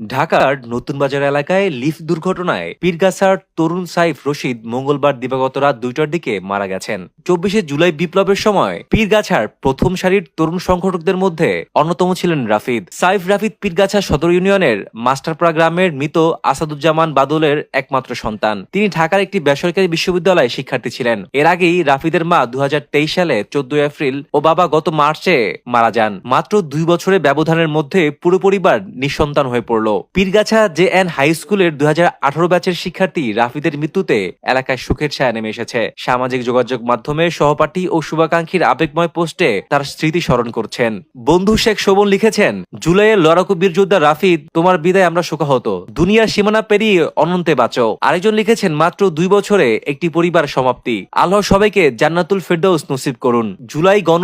ঢাকার নতুন বাজার এলাকায় লিফট দুর্ঘটনায় পীরগাছার তরুণ সাইফ রশিদ মঙ্গলবার দিবাগত রাত দুইটার দিকে মারা গেছেন। চব্বিশে জুলাই বিপ্লবের সময় পীরগাছার প্রথম সারির তরুণ সংগঠকদের মধ্যে অন্যতম ছিলেন রাফিদ। সাইফ রাফিদ পীরগাছা সদর ইউনিয়নের মাস্টারপাড়া গ্রামের মৃত আসাদুজ্জামান বাদলের একমাত্র সন্তান। তিনি ঢাকার একটি বেসরকারি বিশ্ববিদ্যালয়ে শিক্ষার্থী ছিলেন। এর আগেই রাফিদের মা দু হাজার তেইশ সালে চোদ্দ এপ্রিল ও বাবা গত মার্চে মারা যান। মাত্র দুই বছরের ব্যবধানের মধ্যে পুরো পরিবার নিঃসন্তান হয়ে পড়ল। পীরগাছা জে এন হাই স্কুলের দু হাজার আঠারো ব্যাচের শিক্ষার্থী রাফিদের মৃত্যুতে এলাকায় সুখের ছায়া নেমে এসেছে। সামাজিক যোগাযোগ মাধ্যমে সহপাঠী ও শুভাকাঙ্ক্ষীর আবেগময় পোস্টে তার স্মৃতি স্মরণ করছেন। বন্ধু শেখ শোভন লিখেছেন জুলাইয়ের লড়াকু বীর যোদ্ধা রাফিদ, তোমার বিদায় আমরা শোকাহত। দুনিয়ার সীমানা পেরিয়ে অনন্তে বাঁচো। আরেকজন লিখেছেন, মাত্র দুই বছরে একটি পরিবার সমাপ্তি। আল্লাহ সবাইকে জান্নাতুল ফেরদৌস নসিব করুন। জুলাই গণ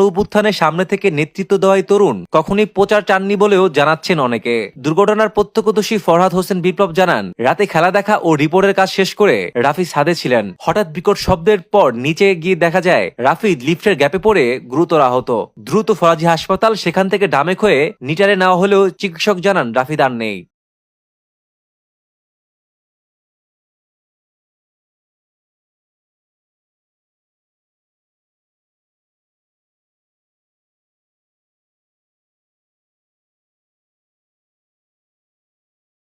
সামনে থেকে নেতৃত্ব দেওয়াই তরুণ কখনই প্রচার চাননি বলেও জানাচ্ছেন অনেকে। দুর্ঘটনার প্রত্যক্ষদর্শী ফরহাদ হোসেন বিপ্লব জানান, রাতে খেলা দেখা ও রিপোর্টের কাজ শেষ করে রাফি সাদে ছিলেন। হঠাৎ বিকট শব্দের পর নিচে গিয়ে দেখা যায় রাফি লিফটের গ্যাপে পড়ে গুরুতর আহত। দ্রুত ফরাজি হাসপাতাল সেখান থেকে ডামেক হয়ে নিটারে নেওয়া হলেও চিকিৎসক জানান রাফিদ আর নেই।